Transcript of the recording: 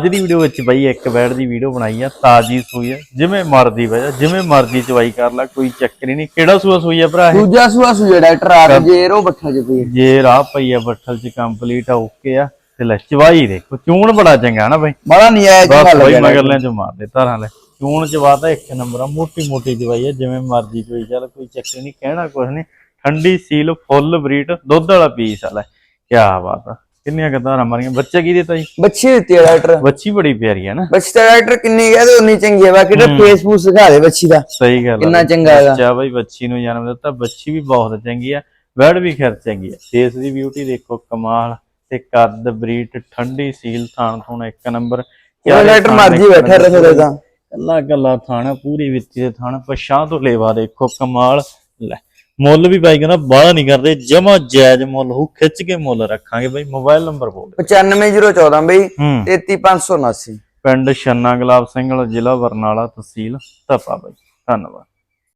ਅੱਜ ਦੀ ਵੀਡੀਓ ਵਿੱਚ ਬਾਈ ਇੱਕ ਬੈਡ ਦੀ ਵੀਡੀਓ ਬਣਾਈ ਆ ਤਾਜੀ ਸੂਈ ਆ ਜਿਵੇਂ ਮਰਜ਼ੀ ਵਜਾ ਜਿਵੇਂ ਮਰਜ਼ੀ ਚਵਾਈ ਕਰ ਲੈ ਕੋਈ ਚੱਕਰ ਹੀ ਨਹੀਂ। ਕਿਹੜਾ ਸੂਆ ਸੂਈ ਆ ਭਰਾ ਇਹ? ਦੂਜਾ ਸੂਆ ਸੂਆ ਡਾਕਟਰ ਆ ਜੇ ਰੋ ਬੱਠਾ ਚ ਪਈ ਜੇ ਰਾਹ ਪਈ ਆ ਬੱਠਲ ਚ ਕੰਪਲੀਟ ਆ ਓਕੇ ਆ। ਤੇ ਲੈ ਚਵਾਈ ਦੇਖੋ ਚੂਣ ਬੜਾ ਚੰਗਾ ਨਾ ਬਾਈ। ਬੜਾ ਨਹੀਂ ਆਇਆ ਜੀ ਬਾਈ ਗੱਲ ਮਗਰਲਿਆਂ ਚ ਮਾਰ ਦੇ ਧਾਰਾਂ ਲੈ। ਚੂਣ ਚਵਾਤਾ ਇੱਕ ਨੰਬਰ ਆ ਮੋਟੀ ਮੋਟੀ ਚਵਾਈ ਆ ਜਿਵੇਂ ਮਰਜ਼ੀ ਚਵਾਈ ਚੱਲ ਕੋਈ ਚੱਕਰ ਨਹੀਂ ਕਹਿਣਾ ਕੁਛ ਨਹੀਂ। ਠੰਡੀ ਸੀਲ ਫੁੱਲ ਬਰੀਡ ਦੁੱਧ ਵਾਲਾ ਪੀਸ ਆ ਲੈ ਕੀ ਬਾਤ ਆ। ਕਿੰਨੀਆਂ ਕਦਾਰਾਂ ਮਾਰੀਆਂ? ਬੱਚੇ ਕੀ ਦਿੱਤਾ ਜੀ? ਬੱਚੀ ਦਿੱਤੀ ਡਾਕਟਰ। ਬੱਚੀ ਬੜੀ ਪਿਆਰੀ ਹੈ ਨਾ। ਬੱਚੀ ਦਾ ਡਾਕਟਰ ਕਿੰਨੀ ਕਹਦੇ ਉਨੀ ਚੰਗੀ ਹੈ ਬਾਕੀ ਤਾਂ ਫੇਸਬੁੱਕ ਸਿਖਾ ਦੇ ਬੱਚੀ ਦਾ। ਸਹੀ ਗੱਲ ਕਿੰਨਾ। ਚੰਗਾ ਹੈਗਾ। ਬੱਚਾ ਬਈ ਬੱਚੀ ਨੂੰ ਜਨਮ ਦਿੱਤਾ। ਬੱਚੀ ਵੀ ਬਹੁਤ ਚੰਗੀ ਆ। ਵੈੜ ਵੀ ਖੈਰ ਚੰਗੀ ਆ। ਫੇਸ ਦੀ ਬਿਊਟੀ ਦੇਖੋ ਕਮਾਲ ਤੇ ਕੱਦ ਬਰੀਟ ਠੰਡੀ ਸੀਲ ਥਾਣ ਥੂਣ ਇੱਕ ਨੰਬਰ। ਉਹ ਡਾਕਟਰ ਮਰਜ਼ੀ ਬੈਠਾ ਰਹੇ ਤਾਂ ਕੱਲਾ ਕੱਲਾ ਥਾਣਾ ਪੂਰੀ ਵਿੱਚ ਦੇ ਥਾਣਾ। ਪਛਾਂ ਤੋਂ ਲੇਵਾ ਦੇਖੋ ਕਮਾਲ। ਲੈ। ਮੁੱਲ ਵੀ ਬਾਈ ਕਹਿੰਦਾ ਬਾਹਲਾ ਨਹੀਂ ਕਰਦੇ ਜਮਾ ਜਾਇਜ਼ ਮੁੱਲ ਹੋ ਖਿੱਚ ਕੇ ਮੁੱਲ ਰੱਖਾਂਗੇ ਬਾਈ ਮੋਬਾਈਲ ਨੰਬਰ ਬੋਲ 95014 ਬਈ ਹੂੰ। 33579 ਪਿੰਡ ਛੰਨਾ ਗੁਲਾਬ ਸਿੰਘ ਜ਼ਿਲ੍ਹਾ ਬਰਨਾਲਾ ਤਹਿਸੀਲ ਧੱਪਾ ਬਾਈ ਧੰਨਵਾਦ।